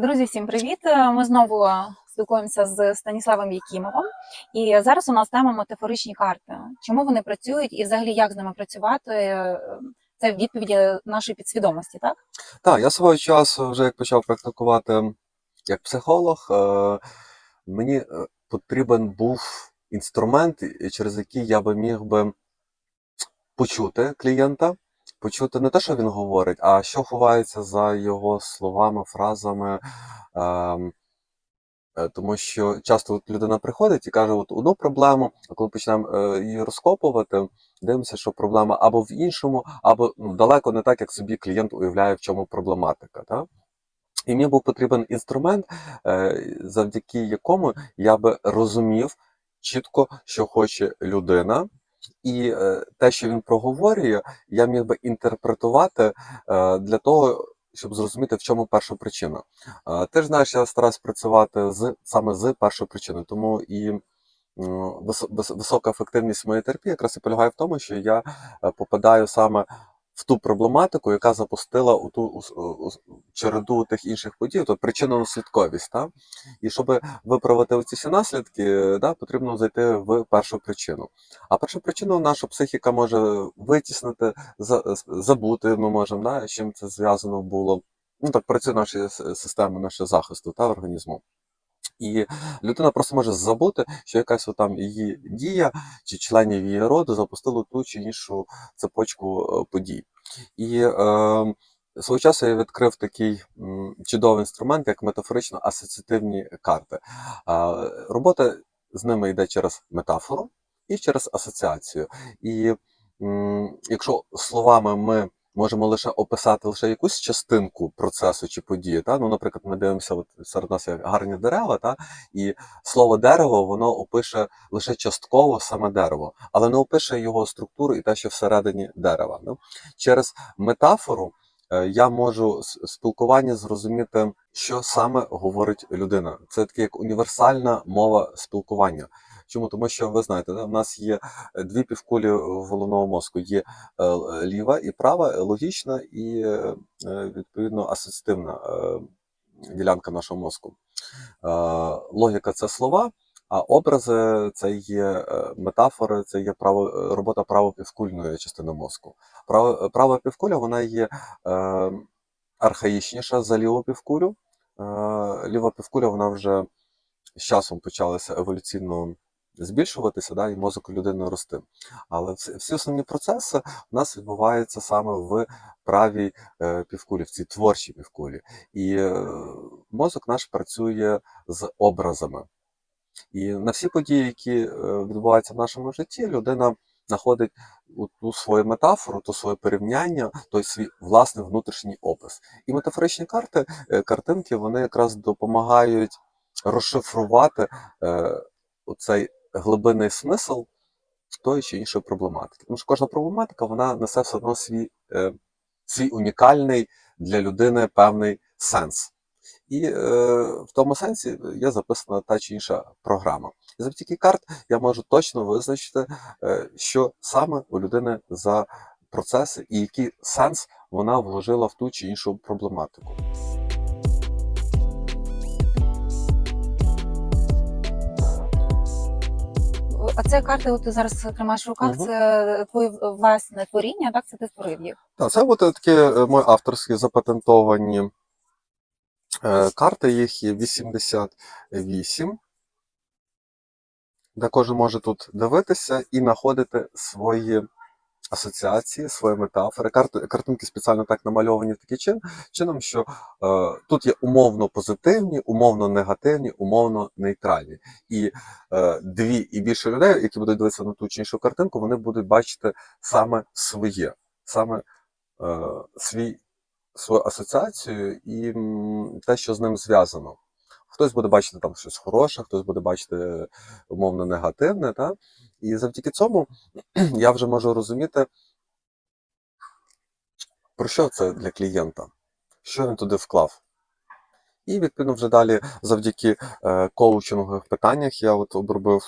Друзі, всім привіт! Ми знову спілкуємося з Станіславом Якімовим. І зараз у нас тема метафоричні карти. Чому вони працюють і взагалі як з ними працювати? Це відповіді нашої підсвідомості, так? Так, я свого часу вже як почав практикувати як психолог, е, мені е, потрібен був інструмент, через який я би міг би почути клієнта, почути не те, що він говорить, а що ховається за його словами, фразами. Ем, е, Тому що часто от людина приходить і каже от одну проблему, а коли почнемо е, її розкопувати, дивимося, що проблема або в іншому, або ну, далеко не так, як собі клієнт уявляє, в чому проблематика. Так? І мені був потрібен інструмент, е, завдяки якому я би розумів чітко, що хоче людина, і е, те, що він проговорює, я міг би інтерпретувати е, для того, щоб зрозуміти, в чому перша причина. Е, Ти ж знаєш, я стараюсь працювати з саме з першою причиною, тому і висока ефективність моєї терапії якраз і полягає в тому, що я попадаю саме в ту проблематику, яка запустила у ту у, у череду тих інших подій, то причинно-наслідковість. Та? І щоб виправити ці всі наслідки, да, потрібно зайти в першу причину. А першу причину наша психіка може витіснити, за- забути ми можемо, да, з чим це зв'язано було. Ну так працює наша система нашого захисту та організму. І людина просто може забути, що якась там її дія чи членів її роду запустило ту чи іншу цепочку е, подій. І е, свого часу я відкрив такий чудовий інструмент, як метафорично-асоціативні карти. А, робота з ними йде через метафору і через асоціацію. І м, якщо словами ми можемо лише описати лише якусь частинку процесу чи події, та? ну, наприклад, ми дивимося, от серед нас є гарні дерева, та? і слово дерево воно опише лише частково саме дерево, але не опише його структуру і те, що всередині дерева. Ну? Через метафору е, я можу спілкування зрозуміти, що саме говорить людина. Це таке як універсальна мова спілкування. Чому? Тому що ви знаєте, в нас є е, дві півкулі головного мозку: є е, ліва і права, е, логічна і е, е, відповідно асоціативна е, ділянка нашого мозку. Е, Логіка це слова, а образи це є е, метафори, це є право, е, робота правопівкульної частини мозку. Право, права півкуля вона є е, архаїчніша за ліву півкулю. Е, ліва півкуля вона вже з часом почалася еволюційно збільшуватися, да, і мозок людини рости. Але всі, основні процеси у нас відбуваються саме в правій е, півкулі, в цій творчій півкулі. І е, мозок наш працює з образами. І на всі події, які е, відбуваються в нашому житті, людина знаходить ту свою метафору, ту своє порівняння, той свій власний внутрішній опис. І метафоричні карти, картинки, вони якраз допомагають розшифрувати е, оцей глибинний смисл тої чи іншої проблематики. Тому що кожна проблематика вона несе все одно свій, е, свій унікальний для людини певний сенс. І е, в тому сенсі є записана та чи інша програма. І завдяки карт я можу точно визначити, е, що саме у людини за процеси і який сенс вона вложила в ту чи іншу проблематику. А це карти, от ти зараз тримаєш в руках, угу. це твоє власне творіння, так? Це ти створив їх. Так, це от такі е, мої авторські запатентовані е, карти, їх є 88. Де кожен може тут дивитися і знаходити свої асоціації, свої метафори. Карти, картинки спеціально так намальовані таким чин, чином, що е, тут є умовно позитивні, умовно негативні, умовно нейтральні. І е, дві і більше людей, які будуть дивитися на ту чи іншу картинку, вони будуть бачити саме своє, саме е, свій, свою асоціацію і те, що з ним зв'язано. Хтось буде бачити там щось хороше, хтось буде бачити умовно негативне. Та? І завдяки цьому я вже можу розуміти, про що це для клієнта, що він туди вклав. І відповідно вже далі, завдяки е, коучингових питаннях, я от обробив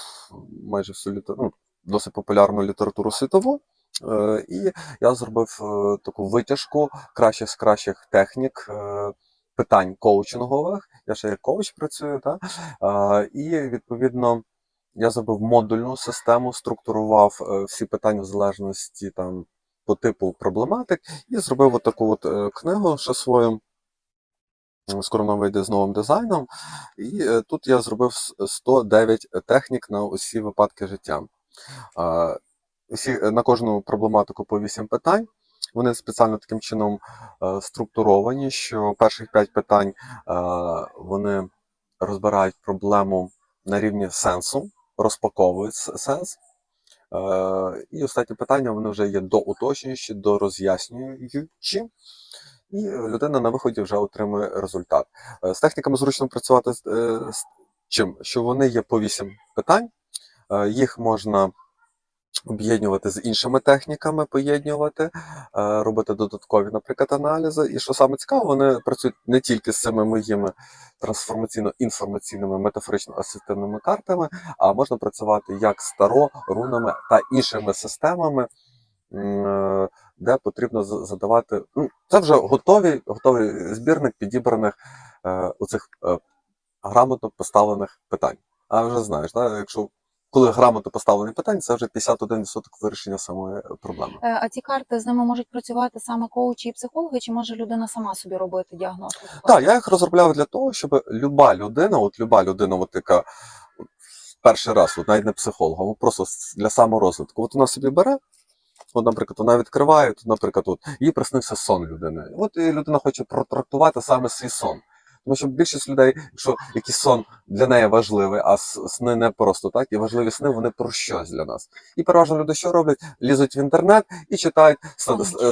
майже всю літер... ну, досить популярну літературу світову. Е, і я зробив е, таку витяжку кращих з кращих технік е, питань коучингових. Я ще як коуч працюю, та? І відповідно я зробив модульну систему, структурував е, всі питання в залежності там по типу проблематик, і зробив таку от е, книгу ще свою. Скоро вона вийде з новим дизайном. І е, тут я зробив 109 технік на усі випадки життя. Е, на кожну проблематику по 8 питань. Вони спеціально таким чином е, структуровані, що перших 5 питань е, вони розбирають проблему на рівні сенсу, розпаковують сенс. Е, І останні питання вони вже є доуточнюючі, дороз'яснюючі. І людина на виході вже отримує результат. З техніками зручно працювати з чим? Що вони є по 8 питань, їх можна об'єднувати з іншими техніками, поєднувати, е, робити додаткові, наприклад, аналізи. І що саме цікаво, вони працюють не тільки з цими моїми трансформаційно-інформаційними метафорично-асистивними картами, а можна працювати як з таро, рунами та іншими системами. е, Де потрібно задавати. Ну, це вже готові, готовий збірник підібраних е, оцих е, грамотно поставлених питань. А вже знаєш, да, якщо коли грамотно поставлені питання, це вже 51% вирішення самої проблеми. Е, А ці карти з ними можуть працювати саме коучі і психологи, чи може людина сама собі робити діагностику? Так, я їх розробляв для того, щоб люба людина, от люба людина, от яка перший раз, от навіть не психолога, просто для саморозвитку, от вона собі бере. От, наприклад, вона відкриває, тут, наприклад, от, їй приснився сон людини. От і людина хоче протрактувати саме свій сон. Тому що більшість людей, якщо якийсь сон для неї важливий, а сни не просто так, і важливі сни вони про щось для нас. І переважно люди що роблять? Лізуть в інтернет і читають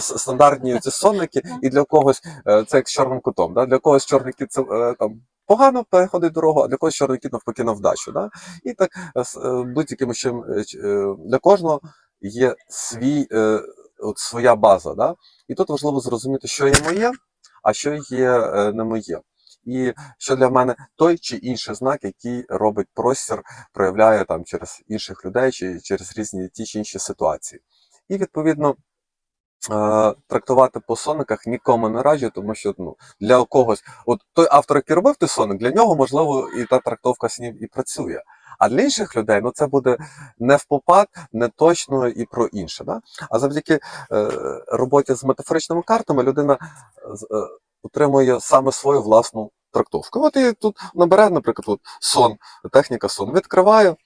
стандартні ці сонники, і для когось е, це як з чорним кутом. Да? Для когось чорний кіт це е, там. Погано переходить дорогу, а для когось чорний кіт навпаки на вдачу. Да? І так е, будь-яким чим для кожного є свій, от своя база. Да? І тут важливо зрозуміти, що є моє, а що є не моє. І що для мене той чи інший знак, який робить простір, проявляє там через інших людей чи через різні ті чи інші ситуації. І відповідно. е, Трактувати по сониках нікому не раджу, тому що ну, для когось, от той автор, який робив той соник, для нього можливо і та трактовка снів і працює. А для інших людей ну це буде не в попад, не точно і про інше. Да? А завдяки е, роботі з метафоричними картами людина е, отримує саме свою власну трактовку. От і тут набере, наприклад, от сон, техніка сон, відкриває.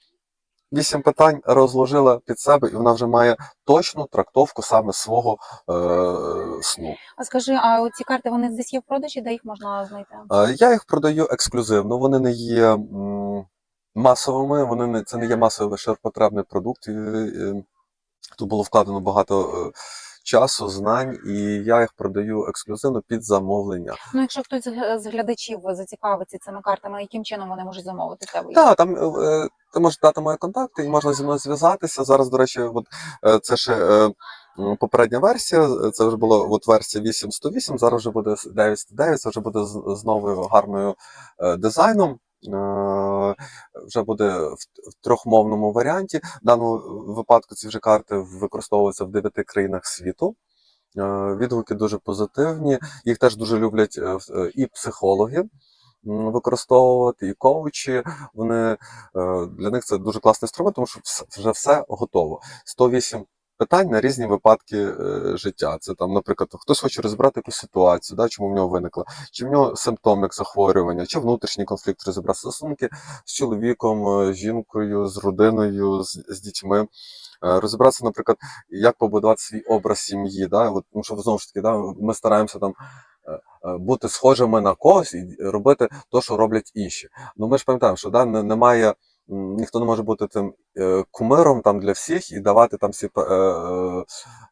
Вісім питань розложила під себе, і вона вже має точну трактовку саме свого е, сну. А скажи, а ці карти вони десь є в продажі, де їх можна знайти? Е, Я їх продаю ексклюзивно, вони не є м, масовими, вони не, це не є масовий ширпотребний продукт. І, е, Тут було вкладено багато е, часу, знань, і я їх продаю ексклюзивно під замовлення. Ну, якщо хтось з глядачів зацікавиться цими картами, яким чином вони можуть замовити тебе? Так, там е, ти можеш дати мої контакти і можна зі мною зв'язатися. Зараз, до речі, от, е, це ще е, попередня версія. Це вже була от версія 8.108, зараз вже буде 9.109, це вже буде з, з новою гарною е, дизайном. Е, Вже буде в, трьохмовному варіанті. В даному випадку ці вже карти використовуються в дев'яти країнах світу. Е, Відгуки дуже позитивні. Їх теж дуже люблять е, і психологи використовувати, і коучі. Вони для них це дуже класний інструмент, тому що вже все готово. 108 питань на різні випадки е, життя. Це там, наприклад, хтось хоче розібрати якусь ситуацію, да, чому в нього виникла, чи в нього симптом як захворювання, чи внутрішній конфлікт розібрати стосунки з чоловіком, е, з жінкою, з родиною, з, з дітьми. Е, Розібратися, наприклад, як побудувати свій образ сім'ї. Да? От, тому що знову ж таки, да, ми стараємося там бути схожими на когось і робити те, що роблять інші. Ну ми ж пам'ятаємо, що да, не- немає. Ніхто не може бути тим е, кумиром там для всіх і давати там всі е, е,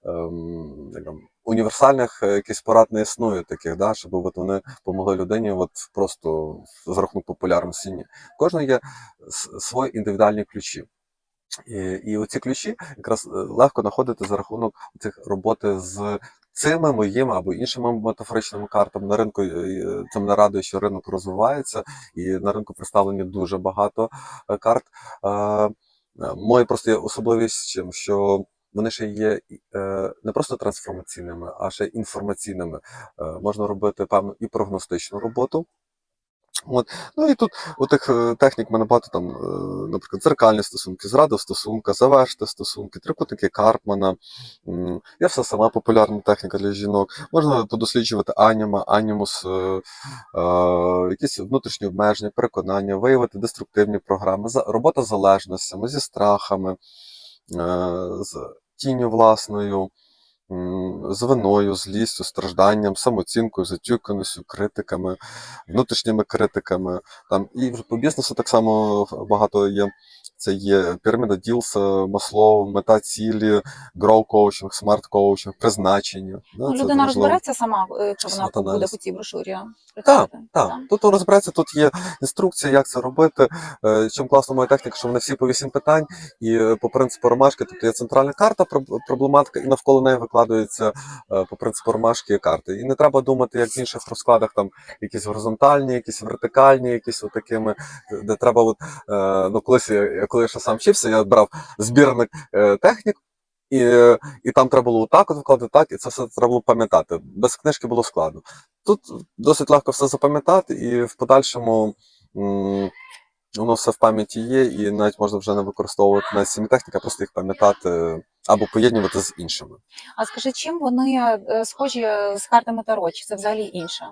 е, універсальних якихось порад не існує таких, да, щоб от вони допомогли людині от просто з рахунок популярності. Ні. Кожен є свої індивідуальні ключі. І, і оці ключі якраз е, легко знаходити за рахунок цих роботи з цими моїми або іншими метафоричними картами. На ринку е, це мене радує, що ринок розвивається, і на ринку представлені дуже багато е, карт. Е, е, Моя просто є особливість, чим, що вони ще є е, не просто трансформаційними, а ще інформаційними. Е, можна робити певну і прогностичну роботу. От. Ну і тут у тих е, технік мене багато там, е, наприклад, дзеркальні стосунки, зрада в стосунках, завершити стосунки, трикутники Карпмана. Є все сама популярна техніка для жінок. Можна подосліджувати аніма, анімус, е, якісь внутрішні обмеження, переконання, виявити деструктивні програми, робота з залежностями, зі страхами, з тінню власною. З виною, злістю, стражданням, самооцінкою, затюканістю, критиками, внутрішніми критиками. Там і по бізнесу так само багато є. Це є піраміда Ділса, Маслоу, мета цілі, grow коучинг, смарт коучинг, призначення. Ну, це людина важливо. розбереться сама, е, якщо вона буде по цій брошурі. Так, так. Тут розбирається, тут є інструкція, як це робити. Е, Чим класна моя техніка, що вони всі по вісім питань, і е, по принципу ромашки, тобто є центральна карта, проблематика, і навколо неї викладаються е, по принципу ромашки карти. І не треба думати, як в інших розкладах, там якісь горизонтальні, якісь вертикальні, якісь отакими, де треба, от, е, ну колись коли я ще сам вчився, я брав збірник е, технік. І, і там треба було так от викладати, так, і це все треба було пам'ятати. Без книжки було складно. Тут досить легко все запам'ятати, і в подальшому м, воно все в пам'яті є, і навіть можна вже не використовувати навіть самі техніки, а просто їх пам'ятати або поєднувати з іншими. А скажи, чим вони е, схожі з картами Таро, чи це взагалі інше?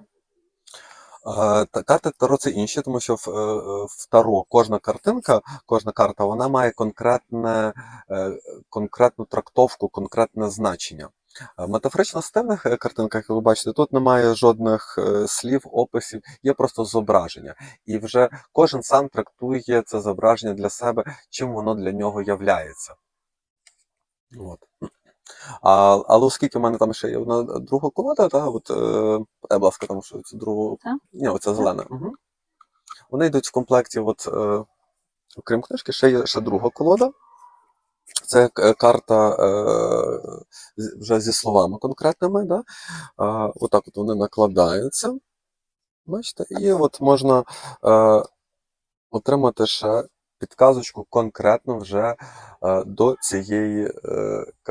Е, та- Карти Таро це інші, тому що в, е, е, в Таро кожна картинка, кожна карта, вона має конкретне, е, конкретну трактовку, конкретне значення. Е, Метафорично стильних е, картинках, як ви бачите, тут немає жодних е, слів, описів, є просто зображення. І вже кожен сам трактує це зображення для себе, чим воно для нього являється. От. А, але оскільки в мене там ще є одна друга колода, та, от, е, будь ласка, там що це другу. Ні, оця зелена. Угу. Вони йдуть в комплекті, от, е, окрім книжки, ще є ще друга колода. Це карта е, вже зі словами конкретними. Да? Е, отак от вони накладаються. Бачите? І от можна е, отримати ще підказочку конкретно вже е, до цієї е,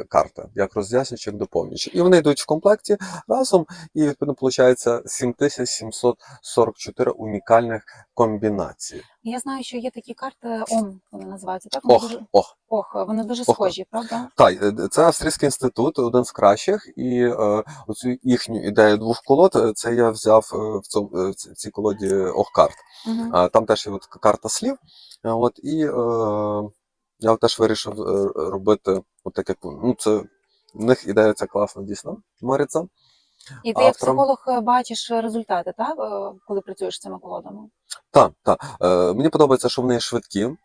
карти, як роз'яснюючи, як доповнюючи. І вони йдуть в комплекті разом, і відповідно виходить 7744 унікальних комбінацій. Я знаю, що є такі карти ОМ, вони називаються, так? Вони Ох, дуже, ох. ох, вони дуже Ох. схожі, правда? Так, е, це австрійський інститут, один з кращих, і е, оцю їхню ідею двох колод, е, це я взяв е, в цьому е, в цій колоді Ох-карт. Угу. Там теж є от карта слів. Е, От, і е, я теж вирішив е, робити от як ну, це в них ідея ця класна, дійсно, мориться. І ти як психолог е, бачиш результати, так? е, Коли працюєш з цими колодами? Так, так. Е, мені подобається, що вони швидкі. Е,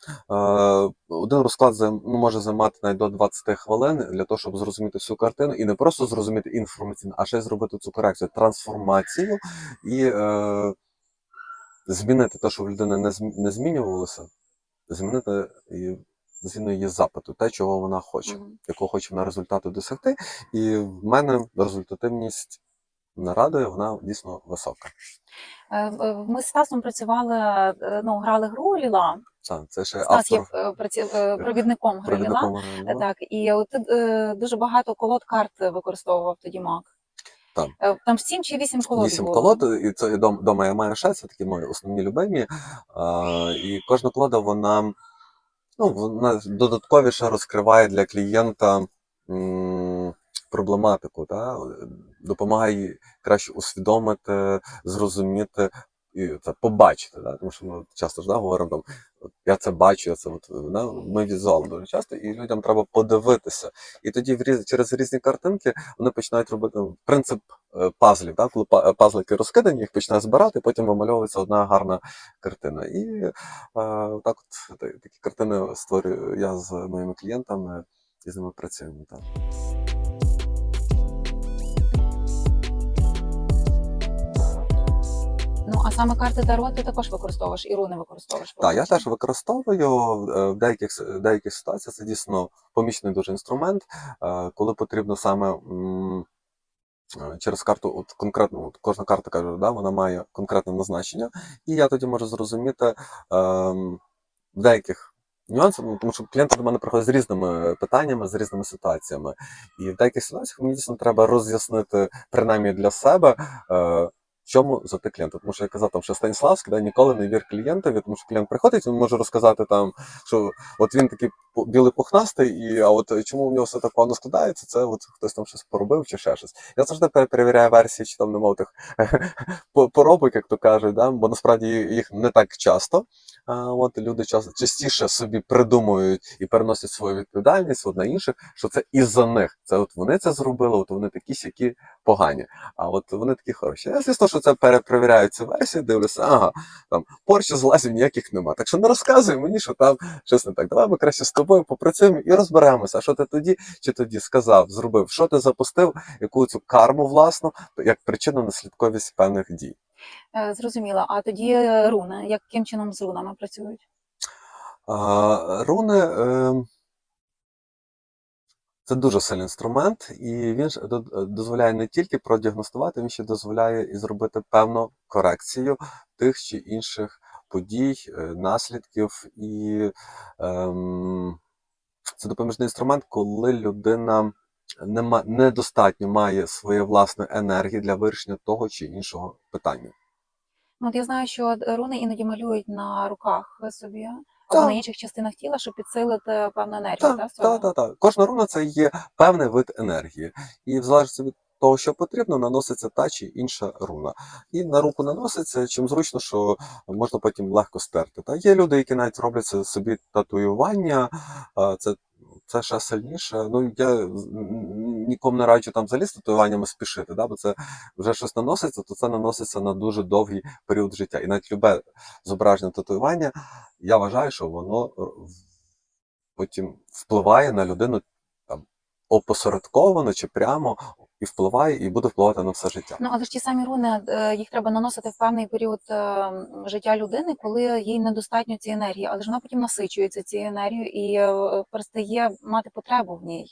один розклад займ- ну, може займати навіть до 20 хвилин для того, щоб зрозуміти всю картину, і не просто зрозуміти інформаційно, а ще й зробити цю корекцію, трансформацію і е, змінити те, що в людини не змінювалося, змінити і згідно її запиту, те, чого вона хоче, Мгм. якого хоче вона результату досягти. І в мене результативність нарадує, вона дійсно висока. Е, Ми з Стасом працювали, е, ну, грали гру Ліла. Так, це ще Стас автор е, праці- е, провідником гри Ліла. Е. Так, і от е, дуже багато колод карт використовував тоді Мак. Так. Е, Там сім чи вісім колод Вісім було. колод, і це вдома я маю ще, це такі мої основні любимі. А, і кожна колода, вона, ну, вона додатковіше розкриває для клієнта проблематику, та? допомагає краще усвідомити, зрозуміти і це побачити. Да? Тому що ми часто ж да, говоримо, там, от я це бачу, це от, да? ми візуал дуже часто, і людям треба подивитися. І тоді в через різні картинки вони починають робити ну, принцип е, пазлів, да? коли пазлики розкидані, їх починає збирати, потім вимальовується одна гарна картина. І е, так от такі картини створюю я з моїми клієнтами і з ними працюємо. Так. Ну, а саме карти Таро ти також використовуєш, і руни використовуєш. Так, я теж використовую е, в деяких в деяких ситуаціях. Це дійсно помічний дуже інструмент, е, коли потрібно саме е, через карту, от конкретно, от кожна карта каже, да, вона має конкретне назначення, і я тоді можу зрозуміти ем, в деяких нюанси, ну, тому що клієнти до мене приходять з різними питаннями, з різними ситуаціями. І в деяких ситуаціях мені дійсно треба роз'яснити, принаймні для себе, е, в чому зати клієнта. Тому що я казав, там, що Станіславський да, ніколи не вір клієнтові, тому що клієнт приходить, він може розказати, там, що от він такий білий пухнастий, і а от чому в нього все так погано складається, це от хтось там щось поробив чи ще щось. Я завжди перевіряю версії, чи там немає тих поробок, як то кажуть, да? бо насправді їх не так часто. А, от люди час, частіше собі придумують і переносять свою відповідальність от, на інших, що це із-за них. Це от вони це зробили, от вони такі сякі погані. А от вони такі хороші. Я звісно, що це перепровіряю ці версії, дивлюся, ага, там порчі злазів ніяких нема. Так що не розказуй мені, що там щось не так. Давай ми краще з тобою попрацюємо і розберемося, що ти тоді чи тоді сказав, зробив, що ти запустив, яку цю карму власну, як причинно наслідковість певних дій. Е, Зрозуміло. А тоді руни, яким чином з рунами працюють? А, руни е, це дуже сильний інструмент, і він ж дозволяє не тільки продіагностувати, він ще дозволяє і зробити певну корекцію тих чи інших подій, е, наслідків. І ем, це допоміжний інструмент, коли людина нема, недостатньо має своєї власної енергії для вирішення того чи іншого питання. Ну, от я знаю, що руни іноді малюють на руках собі або Так. на інших частинах тіла, щоб підсилити певну енергію. Так, Так, так, так, так. Кожна руна це є певний вид енергії. І в залежності від того, що потрібно, наноситься та чи інша руна. І на руку наноситься чим зручно, що можна потім легко стерти. Та є люди, які навіть роблять собі татуювання. Це, це ще сильніше. Ну я нікому не раджу там взагалі з татуюваннями спішити, да? бо це вже щось наноситься, то це наноситься на дуже довгий період життя. І навіть любе зображення татуювання, я вважаю, що воно потім впливає на людину опосередковано чи прямо і впливає, і буде впливати на все життя. Ну, але ж ті самі руни, е, їх треба наносити в певний період е, життя людини, коли їй недостатньо цієї енергії, але ж вона потім насичується цією енергією і е, перестає мати потребу в ній.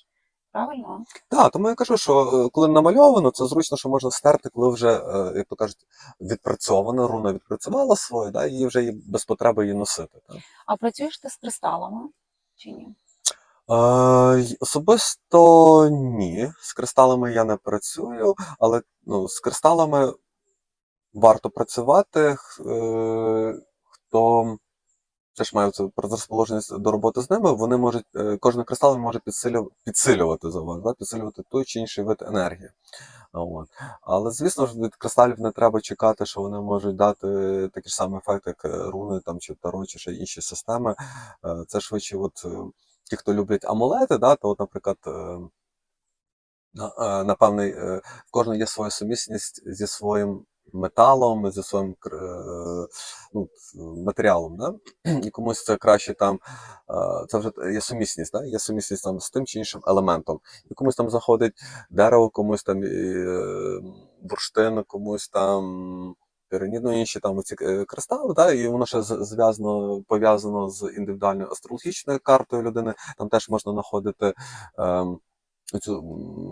Правильно? Так, тому я кажу, що коли намальовано, це зручно, що можна стерти, коли вже, як то кажуть, відпрацьована, руна відпрацювала своє, да, і вже без потреби її носити. Так? А працюєш ти з кристалами чи ні? Особисто ні. З кристалами я не працюю, але ну, з кристалами варто працювати. Е, хто теж має це розположеність до роботи з ними, вони можуть, е, кожен кристал може підсилю, підсилювати за вас, да? підсилювати той чи інший вид енергії. От. Але звісно ж від кристалів не треба чекати, що вони можуть дати такий ж самий ефект, як руни там, чи таро, чи ще інші системи. Е, Це швидше, от, ті, хто люблять амулети, да, то, наприклад, е, е, на певний, е, в кожного є своя сумісність зі своїм металом, зі своїм ну, матеріалом. Да? І комусь це краще там, це вже є сумісність, да? є сумісність там з тим чи іншим елементом. І комусь там заходить дерево, комусь там бурштин, комусь там. Пірамід, ну, інші там ці е, кристали, та, і воно ще зв'язано пов'язано з індивідуальною астрологічною картою людини. Там теж можна знаходити ем, цю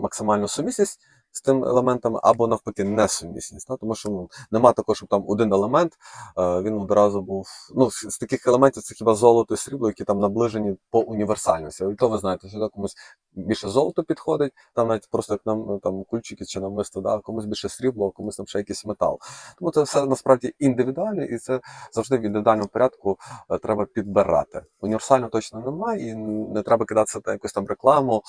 максимальну сумісність з тим елементами, або навпаки несумісність. Да? Тому що ну, нема такого, щоб там один елемент е, він одразу був. Ну, з таких елементів це хіба золото і срібло, які там наближені по універсальності. І то ви знаєте, що да, комусь більше золото підходить, там навіть просто як нам там кульчики чи намисто, да, комусь більше срібло, а комусь там ще якийсь метал. Тому це все насправді індивідуально, і це завжди в індивідуальному порядку е, треба підбирати. Універсально точно немає, і не треба кидатися на якусь там рекламу,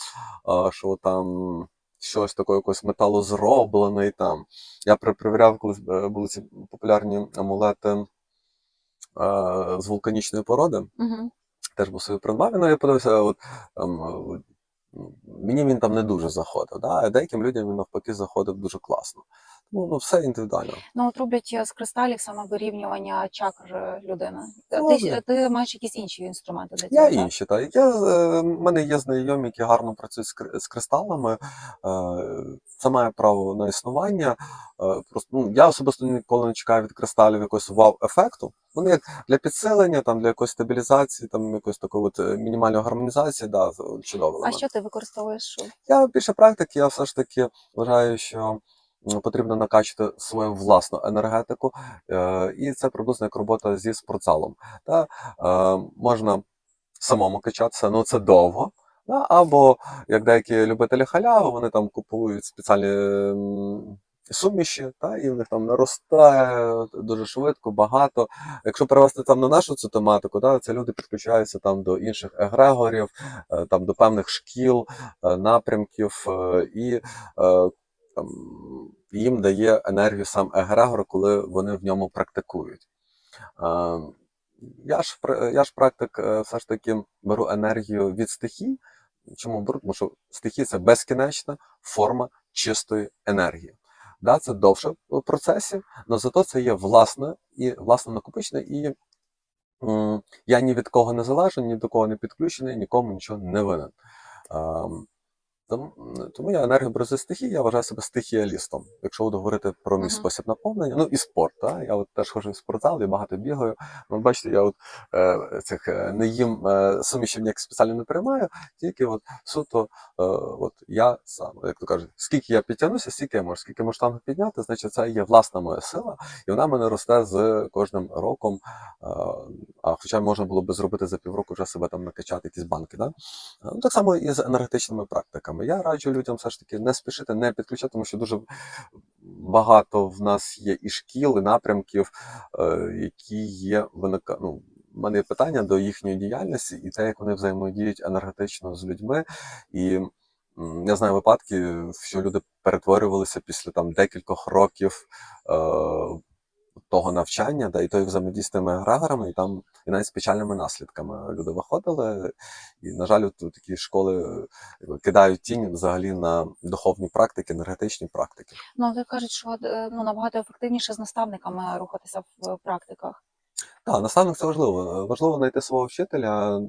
е, що там. Щось таке, якось металу зроблене і там. Я перевіряв, коли е, були ці популярні амулети е, з вулканічної породи Угу. теж був собі придбав, але я подивився, от, там, е, ну, мені він там не дуже заходив, да? а деяким людям він навпаки заходив дуже класно. Тому ну, все індивідуально. Ну, от роблять е, з кристалів саме вирівнювання чакр е, людини. Ти, Ну, ти, ти маєш якісь інші інструменти для Я так? інші, так. Я, е, в мене є знайомі, які гарно працюють з, з кристалами. Е, Це має право на існування. Е, Просто, ну, я особисто ніколи не чекаю від кристалів якогось вау-ефекту. Вони як для підсилення, там, для якоїсь стабілізації, там, якоїсь такої от е, мінімальної гармонізації, да, чудово. А що ти використовуєш? Я більше практики, я все ж таки вважаю, що потрібно накачати свою власну енергетику, е, і це приблизно як робота зі спортзалом. Та, е, можна самому качатися, ну це довго. Або як деякі любителі халяви, вони там купують спеціальні суміші, та, і в них там наростає дуже швидко, багато. Якщо перевести там на нашу цю тематику, да, це люди підключаються там до інших егрегорів, е, там до певних шкіл, е, напрямків, е, і е, їм дає енергію сам егрегор, коли вони в ньому практикують. Я ж, я ж практик е, все ж таки беру енергію від стихій. Чому беру? Тому що стихії це безкінечна форма чистої енергії. Да, це довше в процесі, але зато це є власне і власне накопичне, і м, я ні від кого не залежу, ні до кого не підключений, нікому нічого не винен. Ем, тому, я зі стихії, я вважаю себе стихіалістом. Якщо буду говорити про мій Мгм. спосіб наповнення, ну і спорт. Та? Я от теж ходжу в спортзал, я багато бігаю. Ну, бачите, я от е, цих е, не їм е, сумішів ніяк спеціально не приймаю, тільки от суто е, от я сам, як то кажуть, скільки я підтягнуся, стільки я можу, скільки можу штангу підняти, значить це є власна моя сила, і вона мене росте з кожним роком. Е, а хоча можна було би зробити за півроку вже себе там накачати якісь банки. Да? Ну, так само і з енергетичними практиками. Я раджу людям все ж таки не спішити, не підключати, тому що дуже багато в нас є і шкіл, і напрямків, е, які є виника... ну, в мене є питання до їхньої діяльності і те, як вони взаємодіють енергетично з людьми. І я знаю випадки, що люди перетворювалися після там декількох років е, того навчання, да, і тої взаємодії з тими егрегорами, і там і навіть з печальними наслідками люди виходили. І, на жаль, от такі школи е, кидають тінь взагалі на духовні практики, енергетичні практики. Ну, але кажуть, що е, ну, набагато ефективніше з наставниками рухатися в практиках. Так, наставник це важливо. Важливо знайти свого вчителя.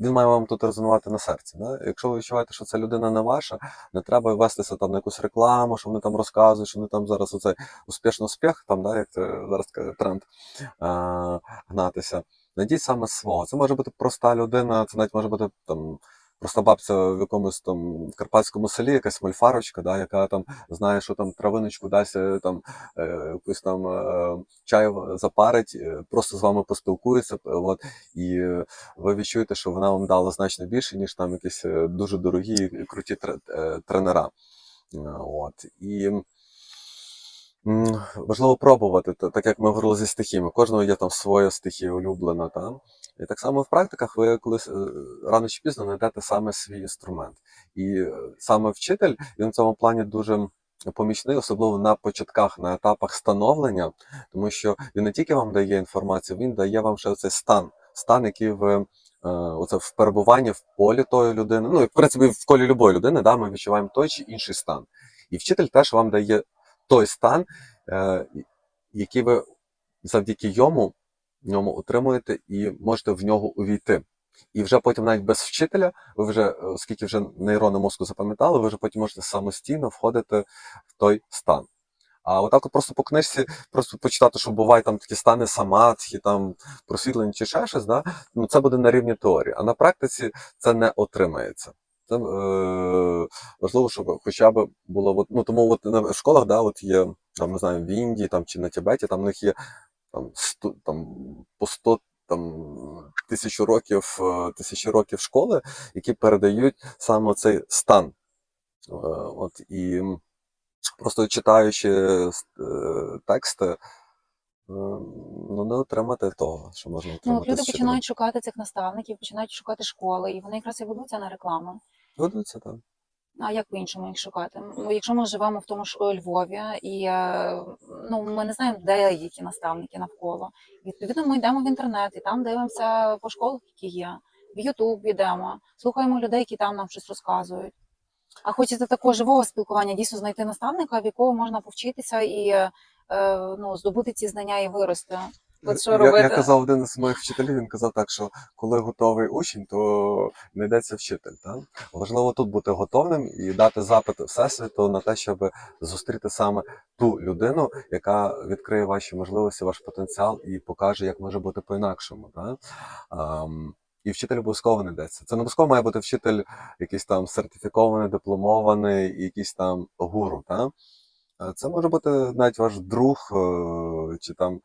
Е, Він має вам тут резонувати на серці. Да? Якщо ви відчуваєте, що ця людина не ваша, не треба вестися там на якусь рекламу, що вони там розказують, що вони там зараз оцей успішний успіх, там, да, як це зараз тренд а, гнатися. Найдіть саме свого. Це може бути проста людина, це навіть може бути там. Проста бабця в якомусь там в карпатському селі, якась мольфарочка, да, яка там знає, що там травиночку дасть е, там е, якусь там е, чай запарить, просто з вами поспілкується. От, і ви відчуєте, що вона вам дала значно більше, ніж там якісь дуже дорогі і круті тре- тренера. От. І важливо пробувати, так як ми говорили зі стихіями. Кожного є там своя стихія улюблена. Та? І так само в практиках ви колись е, рано чи пізно знайдете саме свій інструмент. І е, саме вчитель він в цьому плані дуже помічний, особливо на початках, на етапах становлення, тому що він не тільки вам дає інформацію, він дає вам ще цей стан, стан, який ви е, оце в перебуванні в полі тої людини. Ну, і в принципі, в колі любої людини, да, ми відчуваємо той чи інший стан. І вчитель теж вам дає той стан, який ви завдяки йому в ньому отримуєте і можете в нього увійти. І вже потім, навіть без вчителя, ви вже, оскільки вже нейрони мозку запам'ятали, ви вже потім можете самостійно входити в той стан. А отак от просто по книжці, просто почитати, що бувають там такі стани самадхи, там просвітлення чи ще щось, да? ну це буде на рівні теорії. А на практиці це не отримається. Це е, важливо, щоб хоча б було от, ну тому от на школах, да, от є там, не знаю, в Індії там чи на Тибеті, там в них є там, сто, там по 100 там тисячу років, е, тисячі років школи, які передають саме цей стан. Е, От і просто читаючи е, тексти, ну не отримати того, що можна Ну, люди починають шукати цих наставників, починають шукати школи, і вони якраз і ведуться на рекламу. Ведуться там. А як по-іншому їх шукати? Ну, Якщо ми живемо в тому ж е, Львові, і е, ну, ми не знаємо, де які наставники навколо. Відповідно, ми йдемо в інтернет і там дивимося по школах, які є. В Ютуб йдемо, слухаємо людей, які там нам щось розказують. А хочеться такого живого спілкування, дійсно знайти наставника, в якого можна повчитися і е, ну, здобути ці знання і вирости. От що я, робити? я казав один з моїх вчителів, він казав так, що коли готовий учень, то знайдеться вчитель. Так? Важливо тут бути готовим і дати запит Всесвіту на те, щоб зустріти саме ту людину, яка відкриє ваші можливості, ваш потенціал і покаже, як може бути по-інакшому. І вчитель обов'язково знайдеться. Це не обов'язково має бути вчитель якийсь там сертифікований, дипломований, якийсь там гуру. Так? Е, Це може бути навіть ваш друг, е, чи там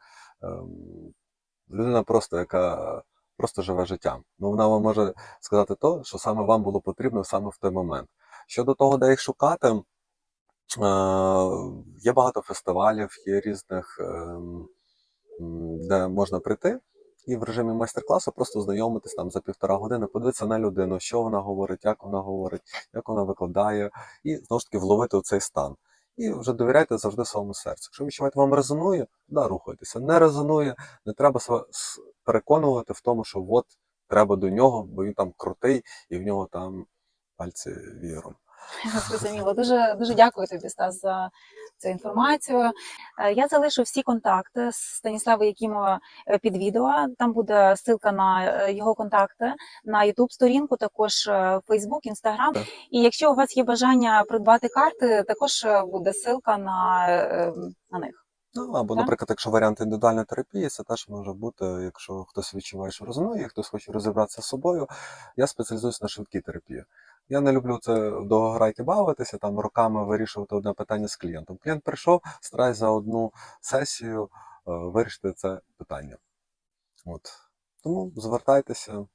людина просто, яка просто живе життям. Ну, вона вам може сказати то, що саме вам було потрібно саме в той момент. Щодо того, де їх шукати, е, є багато фестивалів, є різних, ем, де можна прийти і в режимі майстер-класу просто знайомитись там за півтора години, подивитися на людину, що вона говорить, як вона говорить, як вона викладає, і знову ж таки вловити цей стан. І вже довіряйте завжди своєму серцю. Якщо відчуваєте, вам резонує, да, рухайтеся. Не резонує, не треба себе переконувати в тому, що от треба до нього, бо він там крутий і в нього там пальці Зрозуміло. Дуже дуже дякую тобі, Стас, за цю інформацію. Е, Я залишу всі контакти з Станіслава Якімова е, під відео. Там буде ссылка на е, його контакти на youtube сторінку, також фейсбук Facebook, Instagram. Так. І якщо у вас є бажання придбати карти, також буде ссылка на, на них. Ну, або, Так. наприклад, якщо варіант індивідуальної терапії, це теж може бути, якщо хтось відчуває, що резонує, хтось хоче розібратися з собою. Я спеціалізуюся на швидкій терапії. Я не люблю це довгограйки бавитися, там роками вирішувати одне питання з клієнтом. Клієнт прийшов, стараюсь за одну сесію е, вирішити це питання. От. Тому звертайтеся.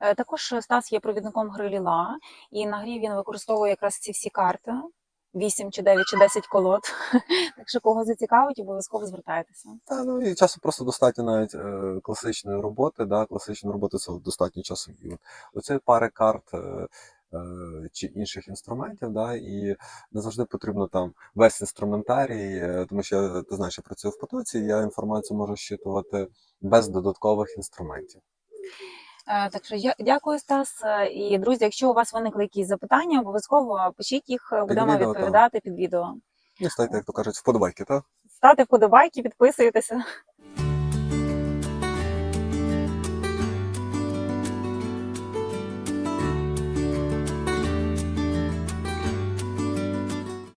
Е, Також Стас є провідником гри Ліла, і на грі він використовує якраз ці всі карти. 8 чи 9 чи 10 колод. Так що кого зацікавить, обов'язково звертайтеся. Та ну і часу просто достатньо навіть е, класичної роботи. Да? Класичної роботи це достатньо часу. І от оцієї пари карт е, е, чи інших інструментів, да? і не завжди потрібно там весь інструментарій, е, тому що ти знаєш, я працюю в потоці, я інформацію можу щитувати без додаткових інструментів. Е, Так що я дякую, Стас. Е, І друзі, якщо у вас виникли якісь запитання, обов'язково пишіть їх, е, будемо відео, відповідати під відео. І ставте, як то кажуть, вподобайки, так? Ставте вподобайки, підписуйтеся.